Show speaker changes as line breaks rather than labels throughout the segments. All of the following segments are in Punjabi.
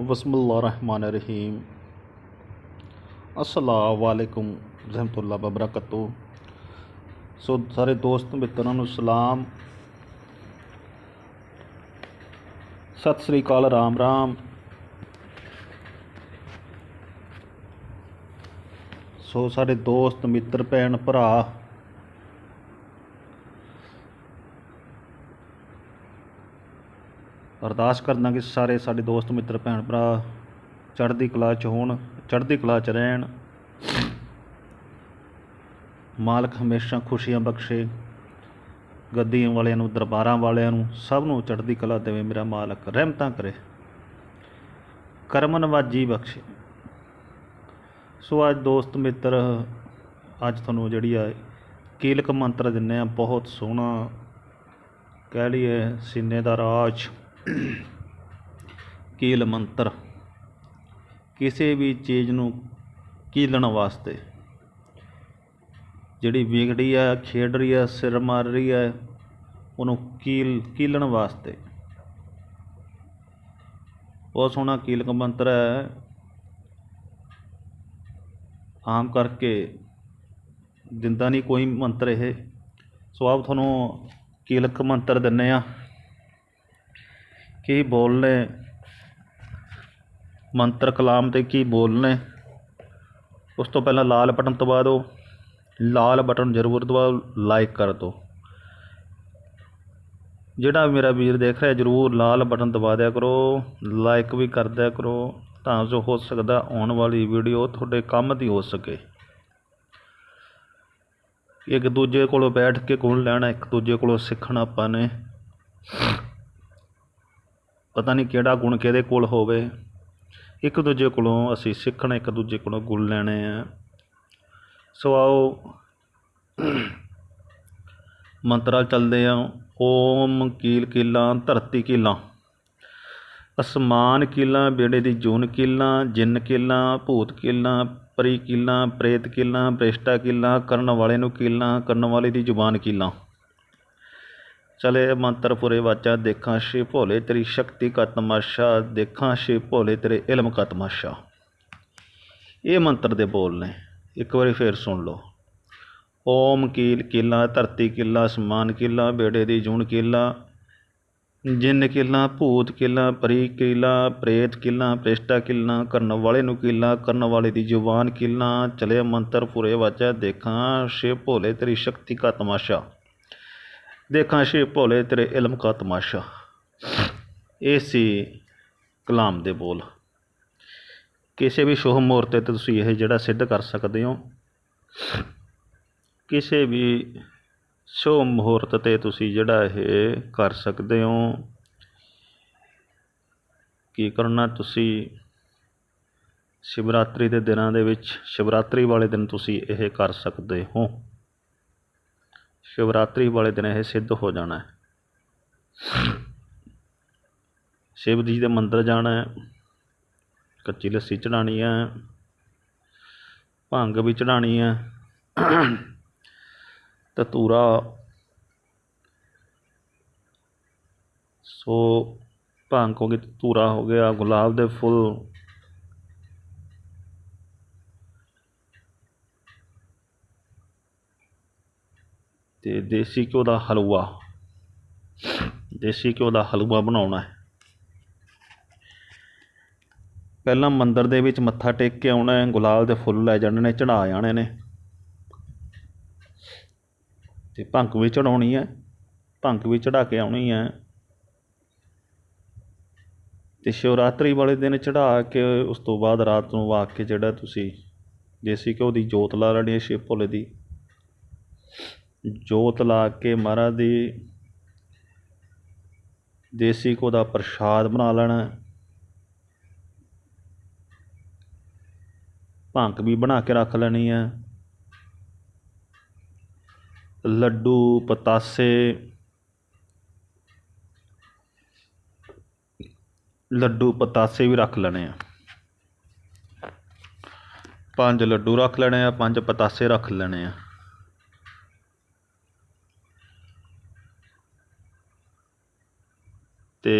बसमीम ਅਸਲਾਮੁਅਲੈਕੁਮ ਰਹਿਮਤੁਲਾਹ ਵਬਰਕਤੁ ਸੋ ਸਾਰੇ ਦੋਸਤ ਮਿੱਤਰਾਂ ਨੂੰ ਸਲਾਮ ਸਤਿ ਸ੍ਰੀ ਅਕਾਲ ਰਾਮ ਰਾਮ ਸੋ ਸਾਡੇ ਦੋਸਤ ਮਿੱਤਰ ਭੈਣ ਭਰਾ ਅਰਦਾਸ ਕਰਦਾ ਕਿ ਸਾਰੇ ਸਾਡੇ ਦੋਸਤ, ਮਿੱਤਰ, ਭੈਣ, ਭਰਾ ਚੜ੍ਹਦੀ ਕਲਾ 'ਚ ਹੋਣ, ਚੜ੍ਹਦੀ ਕਲਾ 'ਚ ਰਹਿਣ। ਮਾਲਕ ਹਮੇਸ਼ਾ ਖੁਸ਼ੀਆਂ ਬਖਸ਼ੇ, ਗੱਦੀਆਂ ਵਾਲਿਆਂ ਨੂੰ, ਦਰਬਾਰਾਂ ਵਾਲਿਆਂ ਨੂੰ, ਸਭ ਨੂੰ ਚੜ੍ਹਦੀ ਕਲਾ ਦੇਵੇ ਮੇਰਾ ਮਾਲਕ, ਰਹਿਮਤਾਂ ਕਰੇ। ਕਰਮ ਨਵਾਜੀ ਬਖਸ਼ੇ। ਸੋ ਅੱਜ ਦੋਸਤ, ਮਿੱਤਰ, ਅੱਜ ਤੁਹਾਨੂੰ ਜਿਹੜੀ ਆ ਕੀਲਕ ਮੰਤਰ ਦਿੰਨੇ ਆ, ਬਹੁਤ ਸੋਹਣਾ ਕਹਿ ਲਈਏ, ਸੀਨੇ ਦਾ ਰਾਜ। ਕੀਲ ਮੰਤਰ ਕਿਸੇ ਵੀ ਚੀਜ਼ ਨੂੰ ਕੀਲਣ ਵਾਸਤੇ। ਜਿਹੜੀ ਵਿਗੜੀ ਆ, ਖੇਡ ਰਹੀ ਆ, ਸਿਰ ਮਾਰ ਰਹੀ ਆ, ਉਹਨੂੰ ਕੀਲ, ਕੀਲਣ ਵਾਸਤੇ। ਬਹੁਤ ਸੋਹਣਾ ਕੀਲਕ ਮੰਤਰ ਹੈ। ਆਮ ਕਰਕੇ ਦਿੰਦਾ ਨਹੀਂ ਕੋਈ ਮੰਤਰ ਇਹ। ਸੋ ਆਪ ਤੁਹਾਨੂੰ ਕੀਲਕ ਮੰਤਰ ਦਿੰਨੇ ਆ। ਕੀ ਬੋਲਨੇ? ਮੰਤਰ ਕਲਾਮ ਤੇ ਕੀ ਬੋਲਨੇ? ਉਸ ਤੋਂ ਪਹਿਲਾਂ ਲਾਲ ਬਟਨ ਦਬਾ ਦਿਓ। ਲਾਲ ਬਟਨ ਜ਼ਰੂਰ ਦਬਾਓ, ਲਾਈਕ ਕਰ ਦਿਓ। ਜਿਹੜਾ ਮੇਰਾ ਵੀਰ ਦੇਖ ਰਿਹਾ, ਜ਼ਰੂਰ ਲਾਲ ਬਟਨ ਦਬਾ ਦਿਆ ਕਰੋ, ਲਾਈਕ ਵੀ ਕਰ ਦਿਆ ਕਰੋ, ਤਾਂ ਜੋ ਹੋ ਸਕਦਾ ਆਉਣ ਵਾਲੀ ਵੀਡੀਓ ਤੁਹਾਡੇ ਕੰਮ ਦੀ ਹੋ ਸਕੇ। ਇੱਕ ਦੂਜੇ ਕੋਲੋਂ ਬੈਠ ਕੇ ਗੁਣ ਲੈਣਾ, ਇੱਕ ਦੂਜੇ ਕੋਲੋਂ ਸਿੱਖਣਾ ਆਪਾਂ ਨੇ। ਪਤਾ ਨਹੀਂ ਕਿਹੜਾ ਗੁਣ ਕਿਹਦੇ ਕੋਲ ਹੋਵੇ। ਇੱਕ ਦੂਜੇ ਕੋਲੋਂ ਅਸੀਂ ਸਿੱਖਣਾ, ਇੱਕ ਦੂਜੇ ਕੋਲੋਂ ਗੁਣ ਲੈਣੇ ਆ। ਸੋ ਆਓ, ਮੰਤਰਾਂ ਚੱਲਦੇ ਆ। ਓਮ ਕੀਲ ਕੀਲਾਂ, ਧਰਤੀ ਕੀਲਾਂ। ਅਸਮਾਨ ਕੀਲਾਂ ਬੇੜੇ ਦੀ ਜੂਨ ਕੀਲਾਂ, ਜਿੰਨ ਕੀਲਾਂ, ਭੂਤ ਕੀਲਾਂ, ਪਰੀ ਕੀਲਾਂ, ਪ੍ਰੇਤ ਕੀਲਾਂ ਬ੍ਰਿਸ਼ਟਾ ਕੀਲਾਂ, ਕਰਨ ਵਾਲੇ ਨੂੰ ਕੀਲਾਂ, ਕਰਨ ਵਾਲੇ ਦੀ ਜ਼ੁਬਾਨ ਕੀਲਾਂ। ਚਲੇ ਮੰਤਰ ਪੁਰੇ ਵਾਚਾ, ਦੇਖਾਂ ਸ਼ਿਵ ਭੋਲੇ ਤੇਰੀ ਸ਼ਕਤੀ ਕਾ ਤਮਾਸ਼ਾ ਦੇਖਾਂ ਸ਼ਿਵ ਭੋਲੇ ਤੇਰੇ ਇਲਮ ਕਾ ਤਮਾਸ਼ਾ ਇਹ ਮੰਤਰ ਦੇ ਬੋਲ ਨੇ। ਇੱਕ ਵਾਰੀ ਫੇਰ ਸੁਣ ਲਓ। ਓਮ ਕੀਲ ਕੀਲਾ, ਧਰਤੀ ਕੀਲਾ ਅਸਮਾਨ ਕੀਲਾ, ਬੇੜੇ ਦੀ ਜੂਣ ਕੀਲਾ, ਜਿੰਨ ਕੀਲਾ, ਭੂਤ ਕੀਲਾ, ਪਰੀ ਕੀਲਾ, ਪ੍ਰੇਤ ਕੀਲਾ, ਪ੍ਰੇਸ਼ਟਾ ਕੀਲਾ, ਕਰਨ ਵਾਲੇ ਨੂੰ ਕੀਲਾ, ਕਰਨ ਵਾਲੇ ਦੀ ਜ਼ੁਬਾਨ ਕੀਲਾ, ਚਲੇ ਮੰਤਰ ਪੁਰੇ ਵਾਚਾ, ਦੇਖਾਂ ਸ਼ਿਵ ਭੋਲੇ ਤੇਰੀ ਸ਼ਕਤੀ ਕਾ ਤਮਾਸ਼ਾ ਦੇਖਾਂ ਸ਼ਿਵ ਭੋਲੇ ਤੇਰੇ ਇਲਮ ਕਾ ਤਮਾਸ਼ਾ। ਇਹ ਸੀ ਕਲਾਮ ਦੇ ਬੋਲ। ਕਿਸੇ ਵੀ ਸ਼ੁਭ ਮੂਰਤ ਤੇ ਤੁਸੀਂ ਇਹ ਜਿਹੜਾ ਸਿੱਧ ਕਰ ਸਕਦੇ ਹੋ, ਕਿਸੇ ਵੀ ਸ਼ੁਭ ਮਹੂਰਤ ਤੇ ਤੁਸੀਂ ਜਿਹੜਾ ਇਹ ਕਰ ਸਕਦੇ ਹੋ, ਕੀ ਕਰਨਾ ਤੁਸੀਂ? ਸ਼ਿਵਰਾਤਰੀ ਦੇ ਦਿਨਾਂ ਦੇ ਵਿੱਚ ਸ਼ਿਵਰਾਤਰੀ ਵਾਲੇ ਦਿਨ ਤੁਸੀਂ ਇਹ ਕਰ ਸਕਦੇ ਹੋ। ਸ਼ਿਵਰਾਤਰੀ ਵਾਲੇ ਦਿਨ ਇਹ ਸਿੱਧ ਹੋ ਜਾਣਾ ਹੈ। ਸ਼ਿਵ ਜੀ ਦੇ ਮੰਦਰ ਜਾਣਾ ਕੱਚੀ ਲੱਸੀ ਚੜਾਣੀ ਹੈ, ਭੰਗ ਵੀ ਚੜਾਣੀ ਹੈ ਤਤੂਰਾ ਸੋ ਭੰਗ ਹੋ ਗਈ ਤਤੂਰਾ ਹੋ ਗਿਆ, ਗੁਲਾਬ ਦੇ ਫੁੱਲ ਤੇ ਦੇਸੀ ਘਿਓ ਦਾ ਹਲਵਾ। ਦੇਸੀ ਘਿਓ ਦਾ ਹਲਵਾ ਬਣਾਉਣਾ ਹੈ। ਪਹਿਲਾਂ ਮੰਦਰ ਦੇ ਵਿੱਚ ਮੱਥਾ ਟੇਕ ਕੇ ਆਉਣਾ ਹੈ। ਗੁਲਾਬ ਦੇ ਫੁੱਲ ਲੈ ਜਾਣੇ ਨੇ ਚੜਾ ਜਾਣੇ ਨੇ। ਤੇ ਭੰਗ ਵੀ ਚੜਾਉਣੀ ਹੈ। ਭੰਗ ਵੀ ਚੜਾ ਕੇ ਆਉਣੀ ਹੈ। ਤੇ ਸ਼ਿਵਰਾਤਰੀ ਵਾਲੇ ਦਿਨ ਚੜਾ ਕੇ ਉਸ ਤੋਂ ਬਾਅਦ ਰਾਤ ਨੂੰ ਆ ਕੇ ਜਿਹੜਾ ਤੁਸੀਂ ਦੇਸੀ ਘਿਓ ਦੀ ਜੋਤ ਲਾ ਲੈਣੀ ਹੈ ਸ਼ਿਵ ਭੋਲੇ ਦੀ। ਜੋਤ ਲਾ ਕੇ ਮਹਾਰਾਜ ਦੀ ਦੇਸੀ ਘਿਓ ਦਾ ਪ੍ਰਸ਼ਾਦ ਬਣਾ ਲੈਣਾ ਭੰਕ ਵੀ ਬਣਾ ਕੇ ਰੱਖ ਲੈਣੀ ਹੈ। ਲੱਡੂ, ਪਤਾਸੇ ਲੱਡੂ, ਪਤਾਸੇ ਵੀ ਰੱਖ ਲੈਣੇ ਆ। ਪੰਜ ਲੱਡੂ ਰੱਖ ਲੈਣੇ ਆ, ਪੰਜ ਪਤਾਸੇ ਰੱਖ ਲੈਣੇ ਆ। ਤੇ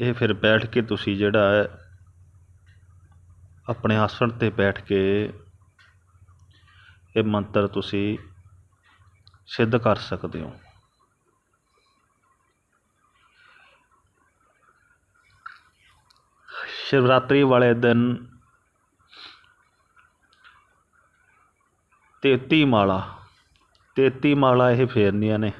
ਇਹ ਫਿਰ ਬੈਠ ਕੇ ਤੁਸੀਂ ਜਿਹੜਾ ਹੈ ਆਪਣੇ ਆਸਣ 'ਤੇ ਬੈਠ ਕੇ ਇਹ ਮੰਤਰ ਤੁਸੀਂ ਸਿੱਧ ਕਰ ਸਕਦੇ ਹੋ। ਸ਼ਿਵਰਾਤਰੀ ਵਾਲੇ ਦਿਨ ਤੇਤੀ ਮਾਲਾ ਤੇਤੀ ਮਾਲਾ ਇਹ ਫੇਰਨੀਆਂ ਨੇ।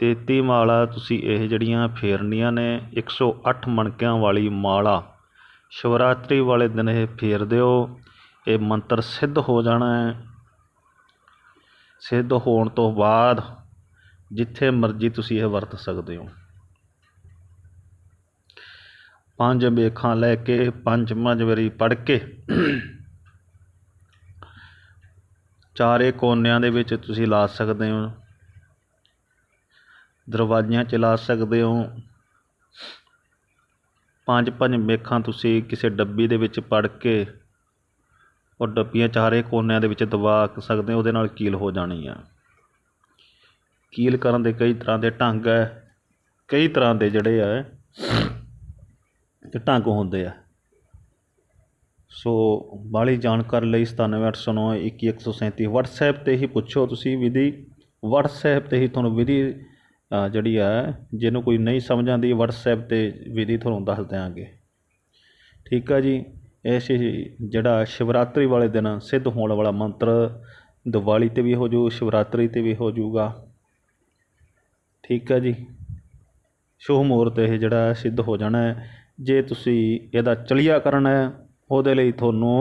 ਤੇਤੀ ਮਾਲਾ ਤੁਸੀਂ ਇਹ ਜਿਹੜੀਆਂ ਫੇਰਨੀਆਂ ਨੇ 108 ਮਣਕਿਆਂ ਵਾਲੀ ਮਾਲਾ। ਸ਼ਿਵਰਾਤਰੀ ਵਾਲੇ ਦਿਨ ਇਹ ਫੇਰ ਦਿਓ। ਇਹ ਮੰਤਰ ਸਿੱਧ ਹੋ ਜਾਣਾ ਹੈ। ਸਿੱਧ ਹੋਣ ਤੋਂ ਬਾਅਦ ਜਿੱਥੇ ਮਰਜ਼ੀ ਤੁਸੀਂ ਇਹ ਵਰਤ ਸਕਦੇ ਹੋ। ਪੰਜ ਵੇਖਾਂ ਲੈ ਕੇ ਪੰਜ ਮਜਵਰੀ ਪੜ੍ਹ ਕੇ, ਚਾਰੇ ਕੋਨਿਆਂ ਦੇ ਵਿੱਚ ਤੁਸੀਂ ਲਾ ਸਕਦੇ ਹੋ। ਦਰਵਾਜ਼ਿਆਂ ਚਲਾ ਸਕਦੇ ਹੋ। ਪੰਜ ਪੰਜ ਮੇਖਾਂ ਤੁਸੀਂ ਕਿਸੇ ਡੱਬੀ ਦੇ ਵਿੱਚ ਪੜ ਕੇ ਉਹ ਡੱਬੀਆਂ ਚਾਰੇ ਕੋਨਿਆਂ ਦੇ ਵਿੱਚ ਦਬਾ ਸਕਦੇ ਹੋ, ਉਹਦੇ ਨਾਲ ਕੀਲ ਹੋ ਜਾਣੀ ਆ। ਕੀਲ ਕਰਨ ਦੇ ਕਈ ਤਰ੍ਹਾਂ ਦੇ ਢੰਗ ਹੈ ਕਈ ਤਰ੍ਹਾਂ ਦੇ ਜਿਹੜੇ ਆ, ਤੇ ਢੰਗ ਹੁੰਦੇ ਆ। ਸੋ ਬਾਲੀ ਜਾਣਕਾਰੀ ਲਈ 9789211137 WhatsApp ਤੇ ਹੀ ਪੁੱਛੋ ਤੁਸੀਂ ਵਿਧੀ। WhatsApp ਤੇ ਹੀ ਤੁਹਾਨੂੰ ਵਿਧੀ ਜਿਹੜੀ ਹੈ, ਜਿਹਨੂੰ ਕੋਈ ਨਹੀਂ ਸਮਝ ਆਉਂਦੀ ਵਟਸਐਪ ਤੇ ਵਿਧੀ ਤੁਹਾਨੂੰ ਦੱਸ ਦਿਆਂਗੇ। ਠੀਕ ਆ ਜੀ? ਇਸ ਜਿਹੜਾ ਸ਼ਿਵਰਾਤਰੀ ਵਾਲੇ ਦਿਨ ਸਿੱਧ ਹੋਣ ਵਾਲਾ ਮੰਤਰ। ਦੀਵਾਲੀ ਤੇ ਵੀ ਹੋ ਜੂ, ਸ਼ਿਵਰਾਤਰੀ ਤੇ ਵੀ ਹੋ ਜੂਗਾ। ਠੀਕ ਹੈ ਜੀ? ਸ਼ੁਭ ਮੂਰਤ ਇਹ ਜਿਹੜਾ ਸਿੱਧ ਹੋ ਜਾਣਾ ਜੇ ਤੁਸੀਂ ਇਹਦਾ ਚਲਿਆ ਕਰਨਾ ਹੈ, ਉਹਦੇ ਲਈ ਤੁਹਾਨੂੰ